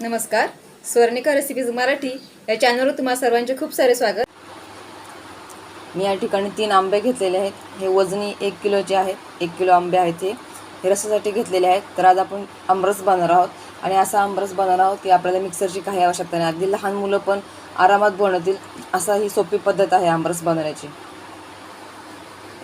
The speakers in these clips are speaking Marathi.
नमस्कार. स्वर्णिका रेसिपीज मराठी या चॅनलवर तुम्हाला सर्वांचे खूप सारे स्वागत. मी या ठिकाणी तीन आंबे घेतलेले आहेत. हे वजनी एक किलोचे आहेत. एक किलो आंबे आहेत हे. हे रसासाठी घेतलेले आहेत. तर आज आपण आमरस बनवणार आहोत. आणि असा आमरस बनवणार आहोत की आपल्याला मिक्सरची काही आवश्यकता नाही. अगदी लहान मुलं पण आरामात बनवतील. असा ही सोपी पद्धत आहे आमरस बनवण्याची.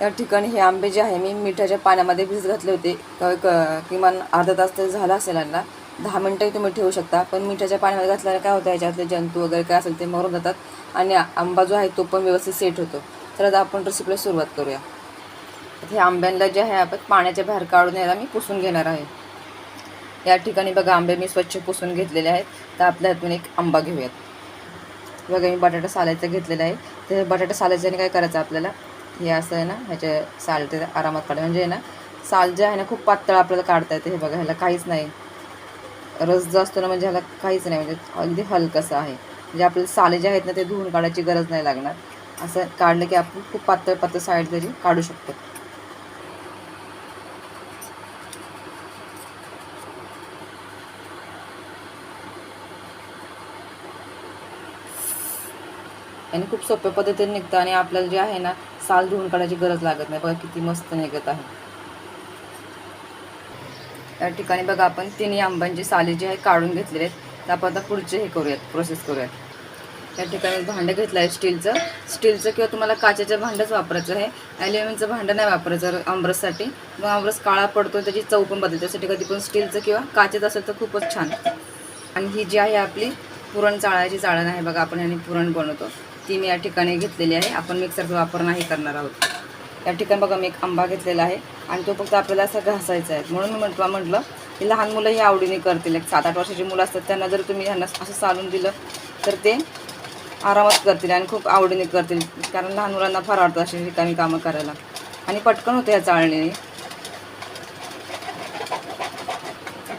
या ठिकाणी हे आंबे जे आहे मी मिठाच्या पाण्यामध्ये भिज घातले होते. क- किमान अर्धा तास तरी झाला असेल यांना. दहा मिनटंही तुम्ही ठेवू शकता. पण मिठाच्या पाण्यामध्ये घातल्यावर काय होतं याच्यातले जंतू वगैरे काय असेल ते मरून जातात आणि आंबा जो आहे तो पण व्यवस्थित सेट होतो. तर आता आपण रेसिपीला सुरुवात करूया. हे आंब्यांना जे आहे आपण पाण्याच्या बाहेर काढून याला मी पुसून घेणार आहे. या ठिकाणी बघा आंबे मी स्वच्छ पुसून घेतलेले आहेत. तर आपल्या हातून एक आंबा घेऊयात. बघा मी बटाटा सालायचं घेतलेलं आहे. तर बटाटा सालायच्याने काय करायचं आपल्याला? हे असं आहे ना ह्याचे साल ते आरामात काढा म्हणजे आहे ना साल जे आहे ना खूप पातळ आपल्याला काढता येते. हे बघा ह्याला काहीच नाही. रस जो असतो ना म्हणजे ह्याला काहीच नाही म्हणजे अगदी हलकंसं आहे. म्हणजे आपले साले जे आहेत ना ते धुवून काढायची गरज नाही लागणार. असं काढलं की आपण खूप पातळ पातळ साईड तरी काढू शकतो. आणि खूप सोप्या पद्धतीने निघतं आणि आपल्याला जे आहे ना साल धुवून काढायची गरज लागत नाही. बघा किती मस्त निघत आहे. या ठिकाणी बघा आपण तिन्ही आंब्यांची साले जी आहे काढून घेतलेले आहेत. तर आपण आता पुढचे हे करूयात प्रोसेस करूयात. या ठिकाणी भांडं घेतलं आहे स्टीलचं स्टीलचं किंवा तुम्हाला काचेचं भांडंच वापरायचं आहे. ॲल्युमिनियमचं भांडं नाही वापरायचं आमरससाठी. मग आमरस काळा पडतो त्याची चव पण बदलते. त्यासाठी कधी पण स्टीलचं किंवा काचेचं असेल तर खूपच छान. आणि ही जी आहे आपली पुरण चाळायची चाळण आहे बघा आपण यांनी पुरण बनवतो. ती मी या ठिकाणी घेतलेली आहे. आपण मिक्सरचा वापर नाही करणार आहोत. या ठिकाणी बघा मी एक आंबा घेतलेला आहे आणि तो फक्त आपल्याला असा घासायचा आहे. म्हणून मी म्हटलं म्हटलं की लहान मुलंही आवडीने करतील. एक सात आठ वर्षाची मुलं असतात त्यांना जर तुम्ही ह्यांना असं चालून दिलं तर ते आरामात करतील आणि खूप आवडीने करतील. कारण लहान मुलांना फार आवडतं अशी रिकामी कामं करायला. आणि पटकन होतं या चाळणीने.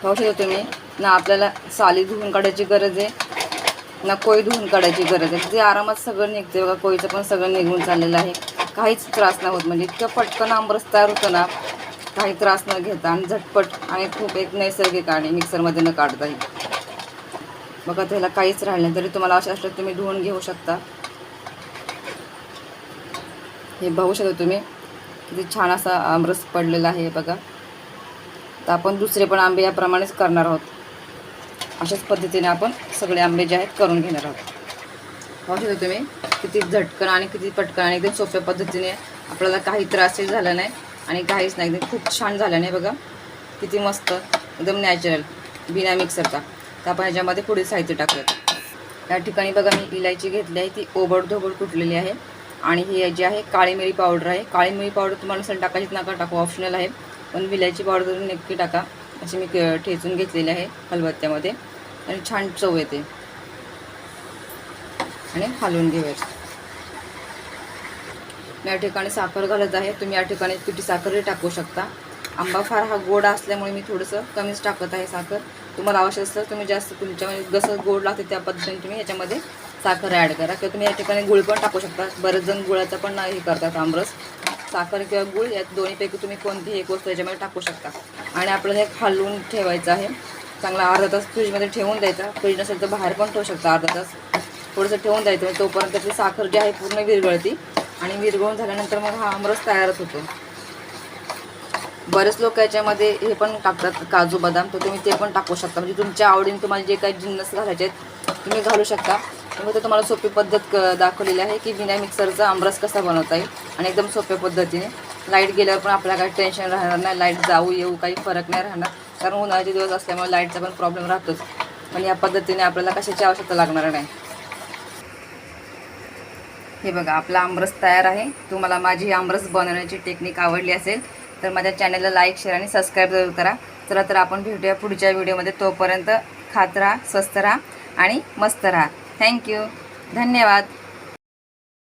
पाहू शकतो तुम्ही ना आपल्याला साली धुवून काढायची गरज आहे ना कोळी धुवून काढायची गरज आहे. ते आरामात सगळं निघते बघा कोळीचं पण सगळं निघून चाललेलं आहे. काहीच त्रास नाही होत. म्हणजे इतकं पटकन आंबरस तयार होतं ना काही त्रास न घेता आणि झटपट आणि खूप एक नैसर्गिक आणि मिक्सरमध्ये न काढताही बघा त्याला काहीच राहिलं नाही. तरी तुम्हाला अशा असलं तुम्ही धुवून घेऊ शकता. हे बघू शकता तुम्ही. किती छान असा आमरस पडलेला आहे बघा. तर आपण दुसरे पण आंबे याप्रमाणेच करणार आहोत. अशाच पद्धतीने आपण सगळे आंबे जे आहेत करून घेणार आहोत. पाहू शकता तुम्ही किती झटकन आणि किती पटकन आणि एकदम सोप्या पद्धतीने आपल्याला काही त्रासही झाला नाही आणि काहीच नाही. एकदम खूप छान झालं नाही बघा. किती मस्त एकदम नॅचरल बिना मिक्सरचा तर आपण ह्याच्यामध्ये पुढे साहित्य टाकलं या ठिकाणी बघा मी इलायची घेतली आहे. ती ओबड धोबड कुटलेली आहे. आणि ही जी आहे काळी मिरी पावडर आहे. काळी मिरी पावडर तुम्हाला सण टाकायची नका टाकू. ऑप्शनल आहे. पण विलायची पावडर नक्की टाका. अशी मी ठेचून घेतलेली आहे हलबत्त्यामध्ये आणि छान चव येते. आणि हलवून घेऊयात. मी या ठिकाणी साखर घालत आहे. तुम्ही या ठिकाणी पिठी साखरही टाकू शकता. आंबा फार हा गोड असल्यामुळे मी थोडंसं कमीच टाकत आहे साखर. तुम्हाला आवश्यक असतं तुम्ही जास्त तुमच्यामध्ये म्हणजे जसं गोड लागते त्या पद्धतीने तुम्ही याच्यामध्ये साखर ॲड करा. किंवा तुम्ही या ठिकाणी गुळ पण टाकू शकता. बरेच जण गुळाचा पण हे करतात आमरस. साखर किंवा गुळ या दोन्हीपैकी तुम्ही कोणतीही एक वस्तू याच्यामध्ये टाकू शकता. आणि आपल्याला हे हलवून ठेवायचं आहे. चांगला अर्धा तास फ्रीजमध्ये ठेवून द्यायचा. फ्रीज नसेल तर बाहेर पण ठेवू शकता अर्धा तास. थोडंसं ठेवून द्यायचं. म्हणजे तोपर्यंत त्याची साखर जी आहे पूर्ण विरघळती. आणि विरघळून झाल्यानंतर मग हा आमरस तयारच होतो. बरेच लोक याच्यामध्ये हे पण टाकतात काजू बदाम. तर तुम्ही ते पण टाकू शकता. म्हणजे तुमच्या आवडीने तुम्हाला जे काही जिन्नस घालायचे आहेत तुम्ही घालू शकता. त्यामुळे ते तुम्हाला सोपी पद्धत क दाखवलेली आहे की विना मिक्सरचा आमरस कसा बनवता येईल आणि एकदम सोप्या पद्धतीने. लाइट गेल्यावर पण आपल्याला काही टेन्शन राहणार नाही. लाइट जाऊ येऊ काही फरक नाही राहणार. कारण उन्हाळ्याचे दिवस असल्यामुळे लाईटचा पण प्रॉब्लेम राहतोच. पण या पद्धतीने आपल्याला कशाची आवश्यकता लागणार नाही. हे बघा आपला आमरस तयार आहे. तुम्हाला माझी ही आमरस बनवण्याची टेक्निक आवडली असेल तर माझ्या चॅनलला लाईक शेअर आणि सबस्क्राईब जरूर करा. चला तर आपण भेटूया पुढच्या व्हिडिओमध्ये तोपर्यंत खात राहा स्वस्त राहा आणि मस्त राहा. थँक्यू धन्यवाद.